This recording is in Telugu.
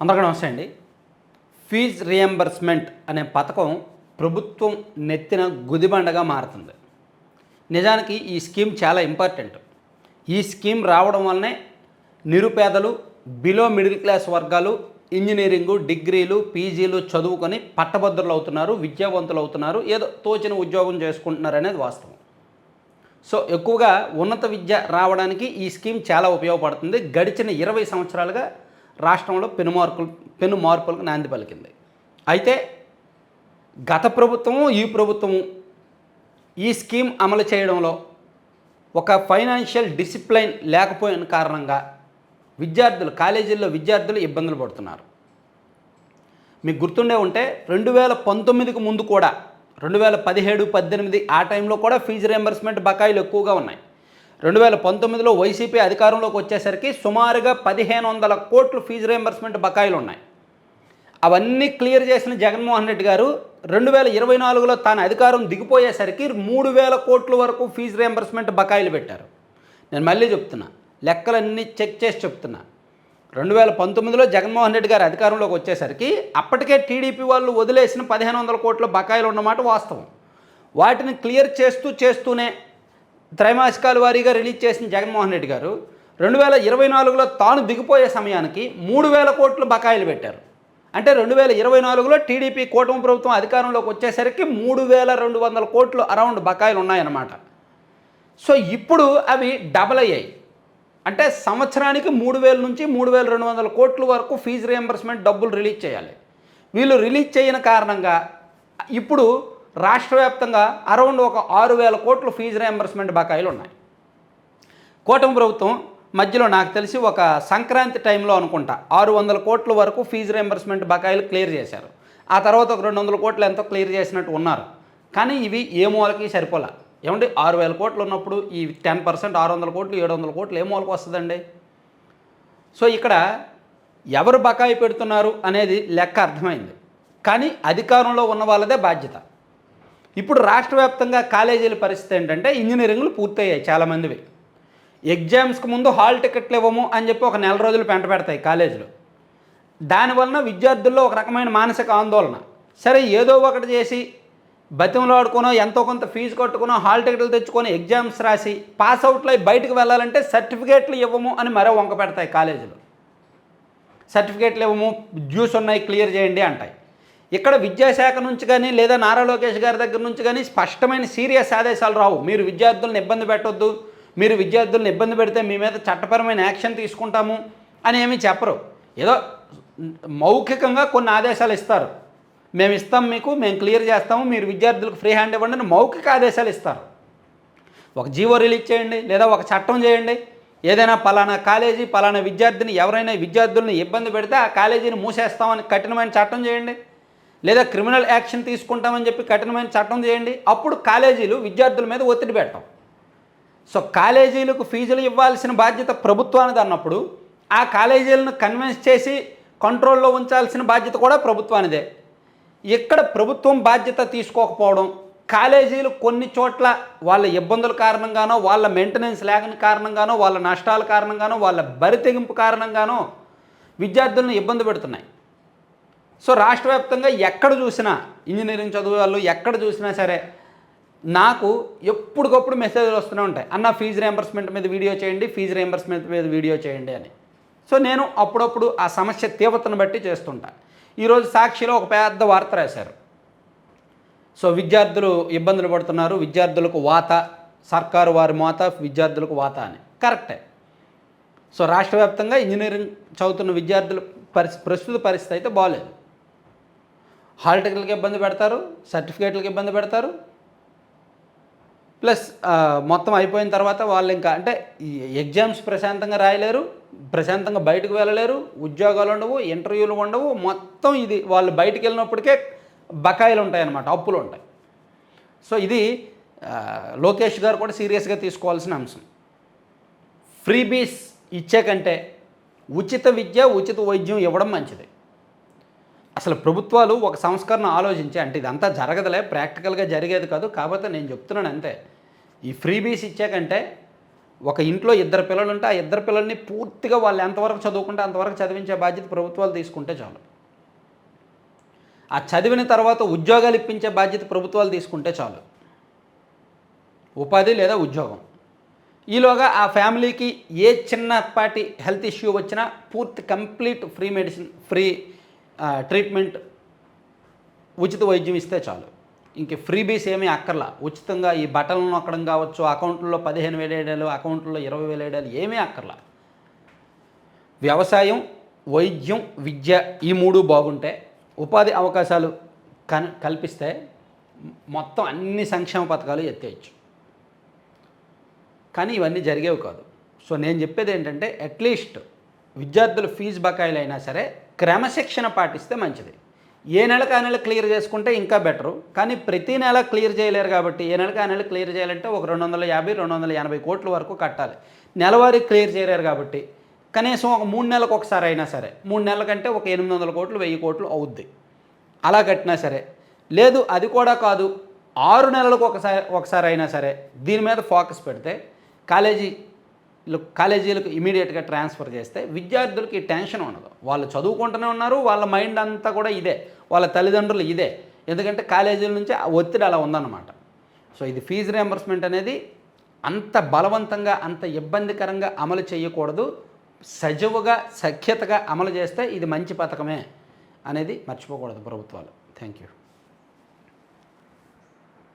అందరికీ నమస్తే అండి. ఫీజ్ రియంబర్స్మెంట్ అనే పథకం ప్రభుత్వం నెత్తిన గుదిబండగా మారుతుంది. నిజానికి ఈ స్కీమ్ చాలా ఇంపార్టెంట్. ఈ స్కీమ్ రావడం వల్లనే నిరుపేదలు బిలో మిడిల్ క్లాస్ వర్గాలు ఇంజనీరింగు డిగ్రీలు పీజీలు చదువుకొని పట్టభద్రులు అవుతున్నారు విద్యావంతులు అవుతున్నారు ఏదో తోచిన ఉద్యోగం చేసుకుంటున్నారు అనేది వాస్తవం. సో ఎక్కువగా ఉన్నత విద్య రావడానికి ఈ స్కీమ్ చాలా ఉపయోగపడుతుంది. గడిచిన ఇరవై సంవత్సరాలుగా రాష్ట్రంలో పెను మార్పులు పెను మార్పులకు నాంది పలికింది. అయితే గత ప్రభుత్వము ఈ ప్రభుత్వము ఈ స్కీమ్ అమలు చేయడంలో ఒక ఫైనాన్షియల్ డిసిప్లైన్ లేకపోయిన కారణంగా విద్యార్థులు కాలేజీల్లో విద్యార్థులు ఇబ్బందులు పడుతున్నారు. మీకు గుర్తుండే ఉంటే రెండు వేల పంతొమ్మిదికి ముందు కూడా రెండు వేల పదిహేడు పద్దెనిమిది ఆ టైంలో కూడా ఫీజు రియంబర్స్మెంట్ బకాయిలు ఎక్కువగా ఉన్నాయి. రెండు వేల పంతొమ్మిదిలో వైసీపీ అధికారంలోకి వచ్చేసరికి సుమారుగా పదిహేను వందల కోట్లు ఫీజు రియంబర్స్మెంట్ బకాయిలు ఉన్నాయి. అవన్నీ క్లియర్ చేసిన జగన్మోహన్ రెడ్డి గారు రెండు వేల ఇరవై నాలుగులో తాను అధికారం దిగిపోయేసరికి మూడు వేల కోట్ల వరకు ఫీజు రియంబర్స్మెంట్ బకాయిలు పెట్టారు. నేను మళ్ళీ చెప్తున్నా లెక్కలన్నీ చెక్ చేసి చెప్తున్నా. రెండు వేల పంతొమ్మిదిలో జగన్మోహన్ రెడ్డి గారు అధికారంలోకి వచ్చేసరికి అప్పటికే టీడీపీ వాళ్ళు వదిలేసిన పదిహేను వందల కోట్ల బకాయిలు ఉన్నమాట వాస్తవం. వాటిని క్లియర్ చేస్తూ చేస్తూనే త్రైమాసికాల వారీగా రిలీజ్ చేసిన జగన్మోహన్ రెడ్డి గారు రెండు వేల ఇరవై నాలుగులో తాను దిగిపోయే సమయానికి మూడు వేల కోట్లు బకాయిలు పెట్టారు. అంటే రెండు వేల ఇరవై నాలుగులో టీడీపీ కూటమి ప్రభుత్వం అధికారంలోకి వచ్చేసరికి మూడు వేల రెండు వందల కోట్లు అరౌండ్ బకాయిలు ఉన్నాయన్నమాట. సో ఇప్పుడు అవి డబల్ అయ్యాయి. అంటే సంవత్సరానికి మూడు వేల నుంచి మూడు వేల రెండు వందల కోట్ల వరకు ఫీజు రియంబర్స్మెంట్ డబ్బులు రిలీజ్ చేయాలి. వీళ్ళు రిలీజ్ చేయని కారణంగా ఇప్పుడు రాష్ట్ర వ్యాప్తంగా అరౌండ్ ఒక ఆరు వేల కోట్లు ఫీజు రియంబర్స్మెంట్ బకాయిలు ఉన్నాయి. కూటమి ప్రభుత్వం మధ్యలో నాకు తెలిసి ఒక సంక్రాంతి టైంలో అనుకుంటా ఆరు వందల కోట్ల వరకు ఫీజు రియంబర్స్మెంట్ బకాయిలు క్లియర్ చేశారు. ఆ తర్వాత ఒక రెండు వందల కోట్లు ఎంతో క్లియర్ చేసినట్టు ఉన్నారు. కానీ ఇవి ఏ మూలకి సరిపోలే? ఏమండి ఆరు వేల కోట్లు ఉన్నప్పుడు ఈ టెన్ పర్సెంట్ ఆరు వందల కోట్లు ఏడు వందల కోట్లు ఏ మూలకు వస్తుందండి? సో ఇక్కడ ఎవరు బకాయి పెడుతున్నారు అనేది లెక్క అర్థమైంది. కానీ అధికారంలో ఉన్న వాళ్ళదే బాధ్యత. ఇప్పుడు రాష్ట్ర వ్యాప్తంగా కాలేజీల పరిస్థితి ఏంటంటే ఇంజనీరింగ్లు పూర్తయ్యాయి చాలామందివి. ఎగ్జామ్స్కి ముందు హాల్ టికెట్లు ఇవ్వము అని చెప్పి ఒక నెల రోజులు పెంట పెడతాయి కాలేజీలు. దానివలన విద్యార్థుల్లో ఒక రకమైన మానసిక ఆందోళన. సరే ఏదో ఒకటి చేసి బతిమలాడుకునో ఎంతో కొంత ఫీజు కట్టుకునో హాల్ టికెట్లు తెచ్చుకొని ఎగ్జామ్స్ రాసి పాస్ అవుట్లు అయి బయటకు వెళ్ళాలంటే సర్టిఫికేట్లు ఇవ్వము అని మరో వంక పెడతాయి కాలేజీలు. సర్టిఫికేట్లు ఇవ్వము డ్యూస్ ఉన్నాయి క్లియర్ చేయండి అంటాయి. ఇక్కడ విద్యాశాఖ నుంచి కానీ లేదా నారా లోకేష్ గారి దగ్గర నుంచి కానీ స్పష్టమైన సీరియస్ ఆదేశాలు రావు. మీరు విద్యార్థులను ఇబ్బంది పెట్టొద్దు. మీరు విద్యార్థులను ఇబ్బంది పెడితే మీ మీద చట్టపరమైన యాక్షన్ తీసుకుంటాము అని ఏమీ చెప్పరు. ఏదో మౌఖికంగా కొన్ని ఆదేశాలు ఇస్తారు. మేము ఇస్తాం మీకు మేము క్లియర్ చేస్తాము మీరు విద్యార్థులకు ఫ్రీ హ్యాండ్ ఇవ్వండి అని మౌఖిక ఆదేశాలు ఇస్తారు. ఒక జీవో రిలీజ్ చేయండి లేదా ఒక చట్టం చేయండి. ఏదైనా పలానా కాలేజీ పలానా విద్యార్థిని ఎవరైనా విద్యార్థుల్ని ఇబ్బంది పెడితే ఆ కాలేజీని మూసేస్తామని కఠినమైన చట్టం చేయండి. లేదా క్రిమినల్ యాక్షన్ తీసుకుంటామని చెప్పి కఠినమైన చట్టం చేయండి. అప్పుడు కాలేజీలు విద్యార్థుల మీద ఒత్తిడి పెట్టం సో కాలేజీలకు ఫీజులు ఇవ్వాల్సిన బాధ్యత ప్రభుత్వానిది అన్నప్పుడు ఆ కాలేజీలను కన్విన్స్ చేసి కంట్రోల్లో ఉంచాల్సిన బాధ్యత కూడా ప్రభుత్వానిదే. ఇక్కడ ప్రభుత్వం బాధ్యత తీసుకోకపోవడం కాలేజీలు కొన్ని చోట్ల వాళ్ళ ఇబ్బందుల కారణంగానో వాళ్ళ మెయింటెనెన్స్ లేకని కారణంగానో వాళ్ళ నష్టాల కారణంగానో వాళ్ళ బరితెగింపు కారణంగానో విద్యార్థులను ఇబ్బంది పెడుతున్నాయి. సో రాష్ట్ర వ్యాప్తంగా ఎక్కడ చూసినా ఇంజనీరింగ్ చదువు వాళ్ళు ఎక్కడ చూసినా సరే నాకు ఎప్పటికప్పుడు మెసేజ్లు వస్తూనే ఉంటాయి. అన్న ఫీజు రియంబర్స్మెంట్ మీద వీడియో చేయండి ఫీజు రియంబర్స్మెంట్ మీద వీడియో చేయండి అని. సో నేను అప్పుడప్పుడు ఆ సమస్య తీవ్రతను బట్టి చేస్తుంటా. ఈరోజు సాక్షిలో ఒక పెద్ద వార్త రాశారు. సో విద్యార్థులు ఇబ్బందులు పడుతున్నారు. విద్యార్థులకు వాత సర్కారు వారి మోత విద్యార్థులకు వాత అని. కరెక్టే. సో రాష్ట్ర వ్యాప్తంగా ఇంజనీరింగ్ చదువుతున్న విద్యార్థుల పరిస్థితి ప్రస్తుత పరిస్థితి అయితే బాగాలేదు హాల్ టికెట్లకు ఇబ్బంది పెడతారు సర్టిఫికేట్లకు ఇబ్బంది పెడతారు. ప్లస్ మొత్తం అయిపోయిన తర్వాత వాళ్ళు ఇంకా అంటే ఈ ఎగ్జామ్స్ ప్రశాంతంగా రాయలేరు ప్రశాంతంగా బయటకు వెళ్ళలేరు ఉద్యోగాలు ఉండవు ఇంటర్వ్యూలు ఉండవు మొత్తం ఇది వాళ్ళు బయటికి వెళ్ళినప్పటికే బకాయిలు ఉంటాయన్నమాట అప్పులు ఉంటాయి. సో ఇది లోకేష్ గారు కూడా సీరియస్గా తీసుకోవాల్సిన అంశం. ఫ్రీబీస్ ఇచ్చే కంటే ఉచిత విద్య ఉచిత వైద్యం ఇవ్వడం మంచిది. అసలు ప్రభుత్వాలు ఒక సంస్కరణ ఆలోచించి అంటే ఇదంతా జరగదులే ప్రాక్టికల్గా జరిగేది కాదు. కాకపోతే నేను చెప్తున్నాను అంతే. ఈ ఫ్రీబీస్ ఇచ్చాకంటే ఒక ఇంట్లో ఇద్దరు పిల్లలు ఉంటే ఆ ఇద్దరు పిల్లల్ని పూర్తిగా వాళ్ళు ఎంతవరకు చదువుకుంటే అంతవరకు చదివించే బాధ్యత ప్రభుత్వాలు తీసుకుంటే చాలు. ఆ చదివిన తర్వాత ఉద్యోగాలు ఇప్పించే బాధ్యత ప్రభుత్వాలు తీసుకుంటే చాలు. ఉపాధి లేదా ఉద్యోగం. ఈలోగా ఆ ఫ్యామిలీకి ఏ చిన్నపాటి హెల్త్ ఇష్యూ వచ్చినా పూర్తి complete free medicine free treatment ఉచిత వైద్యం ఇస్తే చాలు. ఇంక ఫ్రీ బీస్ ఏమీ అక్కర్లా. ఉచితంగా ఈ బటన్లు నొక్కడం కావచ్చు అకౌంట్లో పదిహేను వేల ఏడాలు అకౌంట్లో ఇరవై వేల ఏడాలు ఏమీ అక్కర్లా. వ్యవసాయం వైద్యం విద్య ఈ మూడు బాగుంటే ఉపాధి అవకాశాలు కన్ కల్పిస్తే మొత్తం అన్ని సంక్షేమ పథకాలు ఎత్తేయచ్చు. కానీ ఇవన్నీ జరిగేవి కాదు. సో నేను చెప్పేది ఏంటంటే అట్లీస్ట్ విద్యార్థుల ఫీజు బకాయిలు అయినా సరే క్రమశిక్షణ పాటిస్తే మంచిది. ఏ నెలకు ఆ నెల క్లియర్ చేసుకుంటే ఇంకా బెటరు. కానీ ప్రతి నెల క్లియర్ చేయలేరు కాబట్టి ఏ నెలకు ఆ నెల క్లియర్ చేయాలంటే ఒక రెండు వందల యాభై రెండు వందల ఎనభై కోట్ల వరకు కట్టాలి. నెలవారీ క్లియర్ చేయలేరు కాబట్టి కనీసం ఒక మూడు నెలలకు ఒకసారి అయినా సరే మూడు నెలల కంటే ఒక ఎనిమిది వందల కోట్లు వెయ్యి కోట్లు అవుద్ది. అలా కట్టినా సరే లేదు అది కూడా కాదు ఆరు నెలలకు ఒకసారి ఒకసారి అయినా సరే దీని మీద ఫోకస్ పెడితే కాలేజీ కాలేజీలకు ఇమీడియట్గా ట్రాన్స్ఫర్ చేస్తే విద్యార్థులకి టెన్షన్ ఉండదు. వాళ్ళు చదువుకుంటూనే ఉన్నారు వాళ్ళ మైండ్ అంతా కూడా ఇదే వాళ్ళ తల్లిదండ్రులు ఇదే. ఎందుకంటే కాలేజీల నుంచి ఆ ఒత్తిడి అలా ఉందన్నమాట. సో ఇది ఫీజు రియంబర్స్మెంట్ అనేది అంత బలవంతంగా అంత ఇబ్బందికరంగా అమలు చేయకూడదు. సజవుగా సఖ్యతగా అమలు చేస్తే ఇది మంచి పథకమే అనేది మర్చిపోకూడదు ప్రభుత్వాలు. Thank you